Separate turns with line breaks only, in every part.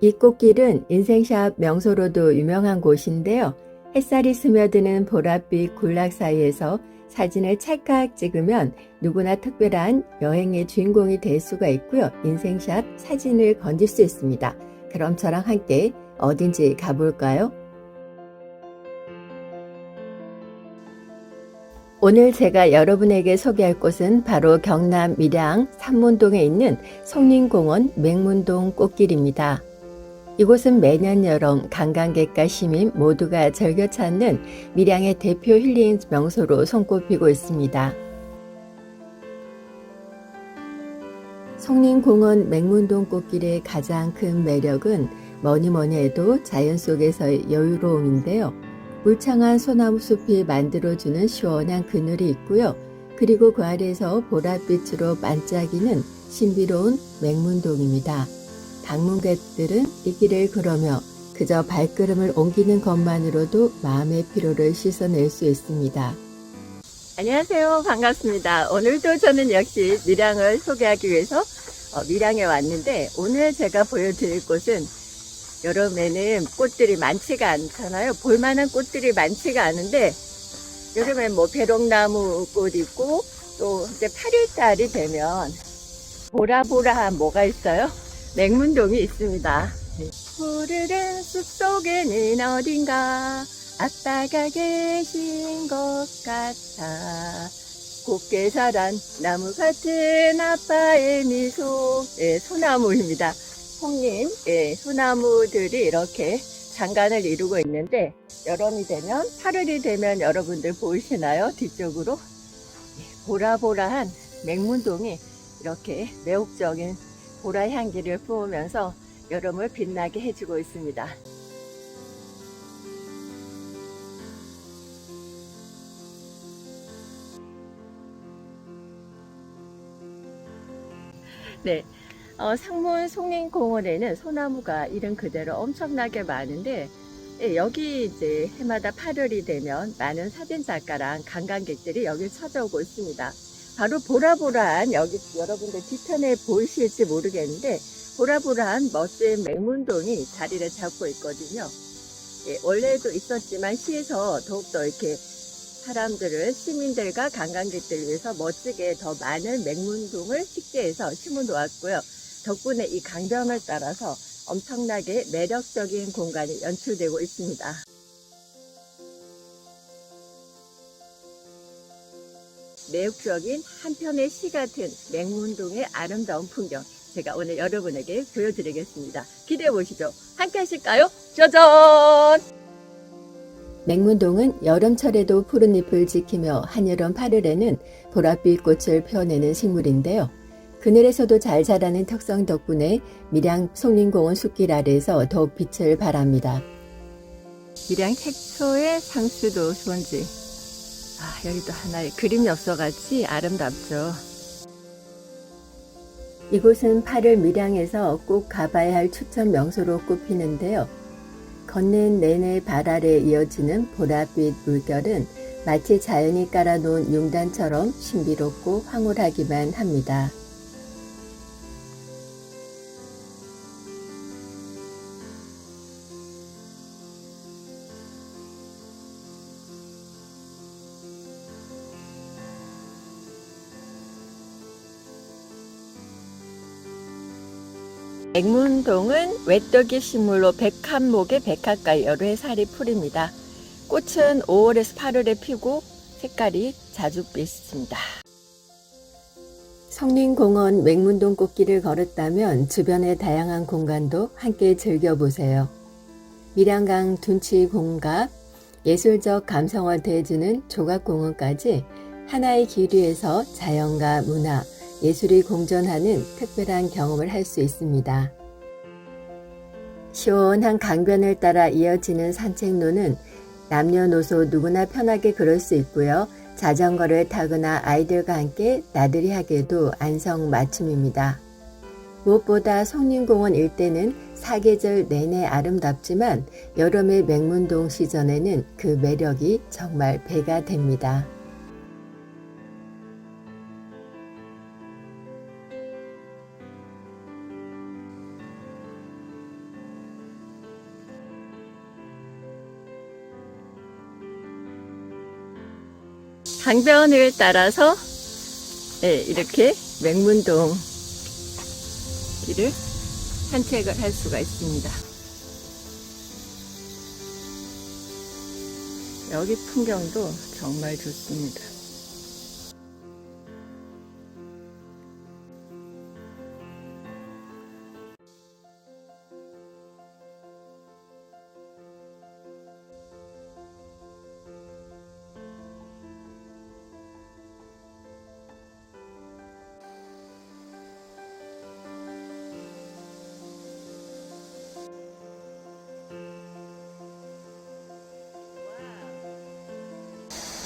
이 꽃길은 인생샵 명소로도 유명한 곳인데요. 햇살이 스며드는 보랏빛 군락 사이에서 사진을 찰칵 찍으면 누구나 특별한 여행의 주인공이 될 수가 있고요. 인생샷 사진을 건질 수 있습니다. 그럼 저랑 함께 어딘지 가볼까요? 오늘 제가 여러분에게 소개할 곳은 바로 경남 밀양 삼문동에 있는 송림공원 맹문동 꽃길입니다. 이곳은 매년 여름 관광객과 시민 모두가 즐겨 찾는 밀양의 대표 힐링 명소로 손꼽히고 있습니다. 송림공원 맹문동 꽃길의 가장 큰 매력은 뭐니 뭐니 해도 자연 속에서의 여유로움인데요. 울창한 소나무 숲이 만들어주는 시원한 그늘이 있고요. 그리고 그 아래에서 보랏빛으로 반짝이는 신비로운 맹문동입니다. 방문객들은 이 길을 걸으며 그저 발걸음을 옮기는 것만으로도 마음의 피로를 씻어낼 수 있습니다. 안녕하세요. 반갑습니다. 오늘도 저는 역시 밀양을 소개하기 위해서 어, 밀양에 왔는데 오늘 제가 보여드릴 곳은 여름에는 꽃들이 많지가 않잖아요. 볼만한 꽃들이 많지가 않은데 여름엔 뭐 배롱나무 꽃 있고 또 이제 8월달이 되면 보라보라한 뭐가 있어요? 맹문동이 있습니다. 푸르른 숲속에는 어딘가 아빠가 계신 것 같아 곱게 자란 나무 같은 아빠의 미소 예, 소나무입니다. 홍림 예, 소나무들이 이렇게 장관을 이루고 있는데 여름이 되면 8월이 되면 여러분들 보이시나요? 뒤쪽으로 예, 보라보라한 맹문동이 이렇게 매혹적인 보라 향기를 뿜으면서 여름을 빛나게 해주고 있습니다. 네, 어, 상문 송림공원에는 소나무가 이름 그대로 엄청나게 많은데 예, 여기 이제 해마다 8월이 되면 많은 사진 작가랑 관광객들이 여기 찾아오고 있습니다. 바로 보라보라한 여기 여러분들 뒤편에 보이실지 모르겠는데 보라보라한 멋진 맹문동이 자리를 잡고 있거든요. 예, 원래도 있었지만 시에서 더욱더 이렇게 사람들을 시민들과 관광객들 위해서 멋지게 더 많은 맹문동을 식재해서 심어 놓았고요. 덕분에 이 강변을 따라서 엄청나게 매력적인 공간이 연출되고 있습니다. 매혹적인 한편의 시 같은 맹문동의 아름다운 풍경 제가 오늘 여러분에게 보여드리겠습니다. 기대해 보시죠. 함께 하실까요? 짜잔! 맹문동은 여름철에도 푸른 잎을 지키며 한여름 8월에는 보랏빛 꽃을 펴내는 식물인데요. 그늘에서도 잘 자라는 특성 덕분에 밀양 송림공원 숲길 아래에서 더욱 빛을 발합니다. 밀양 최초의 상수도 수원지. 아, 여기도 하나의 그림 엽서같이 아름답죠. 이곳은 8월 밀양에서 꼭 가봐야 할 추천 명소로 꼽히는데요. 걷는 내내 발 아래 이어지는 보랏빛 물결은 마치 자연이 깔아놓은 융단처럼 신비롭고 황홀하기만 합니다. 맹문동은 외떡이 식물로 백합목의 백합과 여러 해살이 풀입니다. 꽃은 5월에서 8월에 피고 색깔이 자줏빛입니다. 성림공원 맹문동 꽃길을 걸었다면 주변의 다양한 공간도 함께 즐겨보세요. 밀양강 둔치 공갑, 예술적 감성을 더해주는 조각공원까지 하나의 길 위에서 자연과 문화, 예술이 공존하는 특별한 경험을 할 수 있습니다. 시원한 강변을 따라 이어지는 산책로는 남녀노소 누구나 편하게 걸을 수 있고요. 자전거를 타거나 아이들과 함께 나들이 하기에도 안성맞춤입니다. 무엇보다 성림공원 일대는 사계절 내내 아름답지만 여름의 맹문동 시전에는 그 매력이 정말 배가 됩니다. 강변을 따라서 네, 이렇게 맹문동 길을 산책을 할 수가 있습니다. 여기 풍경도 정말 좋습니다.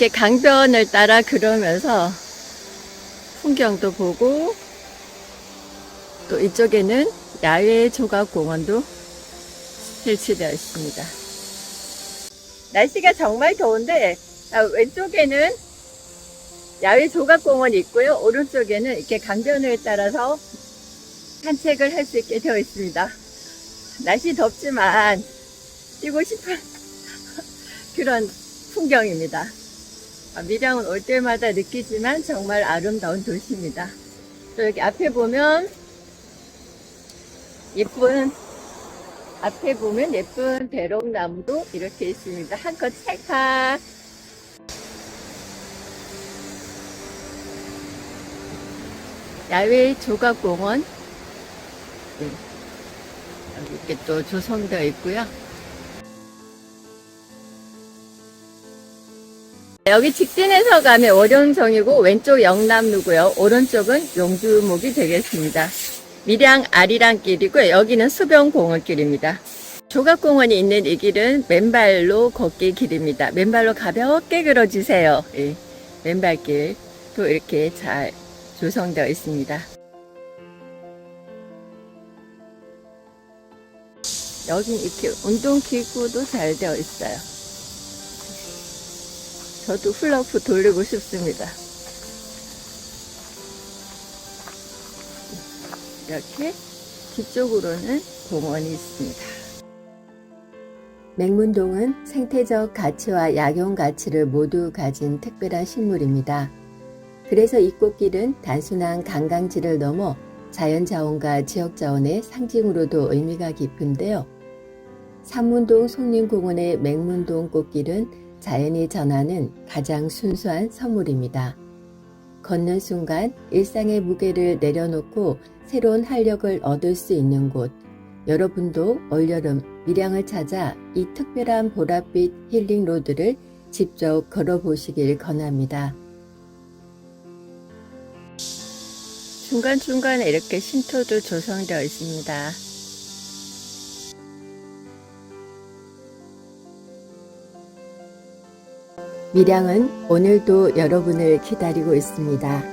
이렇게 강변을 따라 그러면서 풍경도 보고 또 이쪽에는 야외 조각공원도 설치되어 있습니다. 날씨가 정말 더운데 아, 왼쪽에는 야외 조각공원이 있고요. 오른쪽에는 이렇게 강변을 따라서 산책을 할 수 있게 되어 있습니다. 날씨 덥지만 뛰고 싶은 그런 풍경입니다. 아, 밀양은 올 때마다 느끼지만 정말 아름다운 도시입니다. 또 여기 앞에 보면 예쁜 앞에 보면 예쁜 대롱나무도 이렇게 있습니다. 한껏 찰칵 야외 조각공원 네. 여기 이렇게 또 조성되어 있고요. 여기 직진해서 가면 월연성이고 왼쪽 영남루고요. 오른쪽은 용두목이 되겠습니다. 밀양 아리랑 길이고요. 여기는 수변공원길입니다. 조각공원이 있는 이 길은 맨발로 걷기 길입니다. 맨발로 가볍게 걸어주세요. 예, 맨발길 또 이렇게 잘 조성되어 있습니다. 여기 이렇게 운동기구도 잘 되어 있어요. 저도 훌라후프 돌리고 싶습니다. 이렇게 뒤쪽으로는 공원이 있습니다. 맹문동은 생태적 가치와 약용 가치를 모두 가진 특별한 식물입니다. 그래서 이 꽃길은 단순한 관광지를 넘어 자연 자원과 지역 자원의 상징으로도 의미가 깊은데요. 삼문동 송림공원의 맹문동 꽃길은 자연이 전하는 가장 순수한 선물입니다. 걷는 순간 일상의 무게를 내려놓고 새로운 활력을 얻을 수 있는 곳. 여러분도 올여름 밀양을 찾아 이 특별한 보랏빛 힐링 로드를 직접 걸어보시길 권합니다. 중간중간에 이렇게 쉼터도 조성되어 있습니다. 밀양은 오늘도 여러분을 기다리고 있습니다.